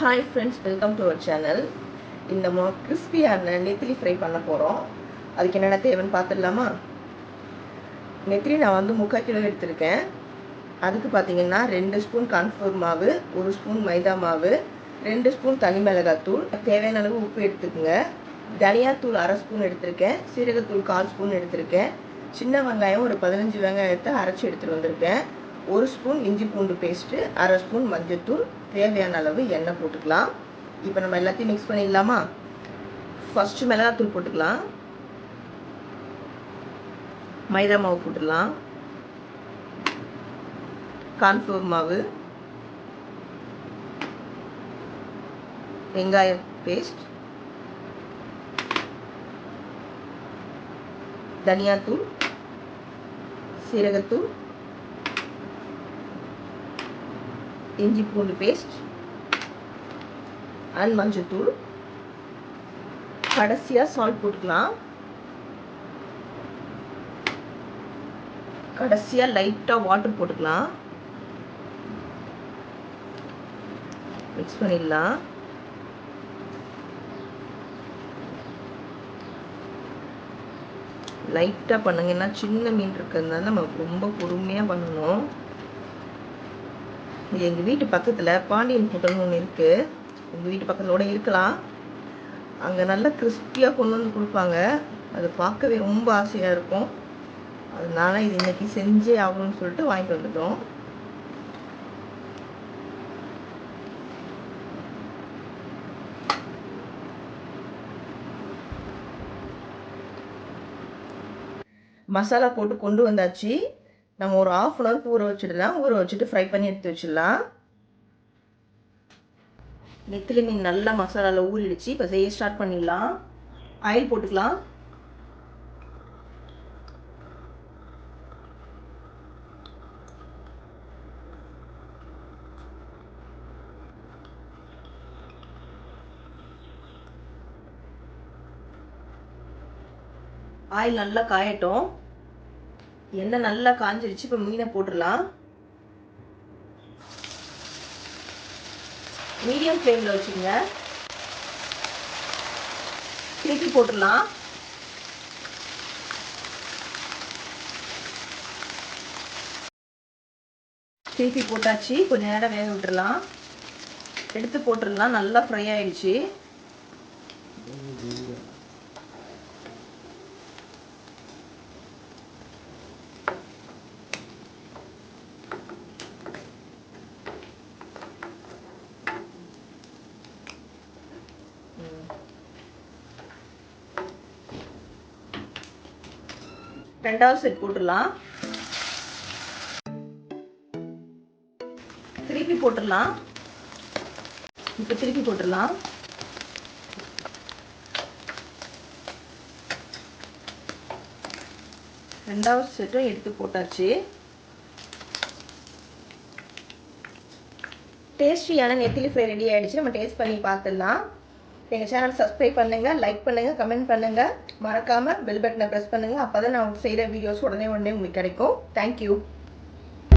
Hi friends welcome to our channel இந்த மா கிறிஸ்பியான நெத்திலி ஃப்ரை பண்ண போகிறோம் அதுக்கு என்னென்ன தேவைன்னு பார்த்துடலாமா? நெத்திலி நான் வந்து முக்கால் கிலோ எடுத்திருக்கேன். அதுக்கு பார்த்தீங்கன்னா ரெண்டு ஸ்பூன் கான்ஃபோர் மாவு ஒரு ஸ்பூன் மைதா மாவு ரெண்டு ஸ்பூன் தனி மிளகாத்தூள் தேவையான அளவு உப்பு எடுத்துக்கோங்க. தனியாத்தூள் அரை ஸ்பூன் எடுத்திருக்கேன். சீரகத்தூள் கால் ஸ்பூன் எடுத்திருக்கேன். சின்ன வெங்காயம் ஒரு பதினஞ்சு வெங்காயத்தை அரைச்சி எடுத்துகிட்டு வந்திருக்கேன். ஒரு ஸ்பூன் இஞ்சி பூண்டு பேஸ்ட்டு அரை ஸ்பூன் மஞ்சத்தூள் தேவையான அளவு எண்ணெய் போட்டுக்கலாம். இப்போ நம்ம எல்லாத்தையும் மிக்ஸ் பண்ணிடலாமா? ஃபஸ்ட்டு மிளகாத்தூள் போட்டுக்கலாம். மைதா மாவு போட்டுடலாம் கான்ஃப்ளவர் மாவு. வெங்காய பேஸ்ட் தனியாத்தூள். சீரகத்தூள். இஞ்சி பூண்டு பேஸ்ட் அண்ட் மஞ்சத்தூள் கடைசியாக சால்ட் போட்டுக்கலாம். கடைசியாக லைட்டாக வாட்டர் போட்டுக்கலாம். மிக்ஸ் பண்ணிடலாம். லைட்டாக பண்ணுங்க. ஏன்னா சின்ன மீன் இருக்கிறதுனால நம்ம ரொம்ப பொறுமையாக பண்ணணும். எங்கள் வீட்டு பக்கத்தில் பாண்டியன் ஹோட்டல்னு ஒன்று இருக்குது உங்கள் வீட்டு பக்கத்தில் கூட இருக்கலாம். அங்கே நல்லா கிறிஸ்பியாக கொண்டு வந்து கொடுப்பாங்க. அது பார்க்கவே ரொம்ப ஆசையாக இருக்கும். அதனால இது இன்னைக்கு செஞ்சே ஆகணும்னு சொல்லிட்டு வாங்கிட்டு வந்துட்டோம். மசாலா போட்டு கொண்டு வந்தாச்சு. நம்ம ஒரு ஆஃப் அன் ஹவருக்கு ஊற வச்சுடலாம். ஊற வச்சுட்டு ஃப்ரை பண்ணி எடுத்து வச்சிடலாம். நெத்திலி மீன் நல்லா மசாலாவில் ஊறிடுச்சு. இப்போ செய்ய ஸ்டார்ட் பண்ணிடலாம். ஆயில் போட்டுக்கலாம். ஆயில் நல்லா காயட்டும். எண்ணெய் நல்லா காஞ்சிருச்சு இப்போ மீனை போட்டுடலாம். மீடியம் ஃப்ளேமில் வச்சுக்கோங்க. திருப்பி போட்டுடலாம். திருப்பி போட்டாச்சு கொஞ்ச நேரம் வேக விட்டுறலாம் எடுத்து போட்டுடலாம் நல்லா ஃப்ரை ஆயிடுச்சு. ரெண்டாவது செட் போட்டுடலாம். திருப்பி போட்டுடலாம். இப்போ திருப்பி போட்டுடலாம். ரெண்டாவது செட்டும் எடுத்து போட்டாச்சு. டேஸ்டியான நெத்திலி ஃப்ரை ரெடி ஆகிடுச்சு நம்ம டேஸ்ட் பண்ணி பார்த்துடலாம். எங்கள் சேனல் சப்ஸ்கிரைப் பண்ணுங்கள் லைக் பண்ணுங்கள் கமெண்ட் பண்ணுங்கள் மறக்காமல் பெல் பட்டனை ப்ரெஸ் பண்ணுங்கள் அப்போ தான் நான் செய்கிற வீடியோஸ் உடனே உடனே உங்களுக்கு கிடைக்கும். தேங்க்யூ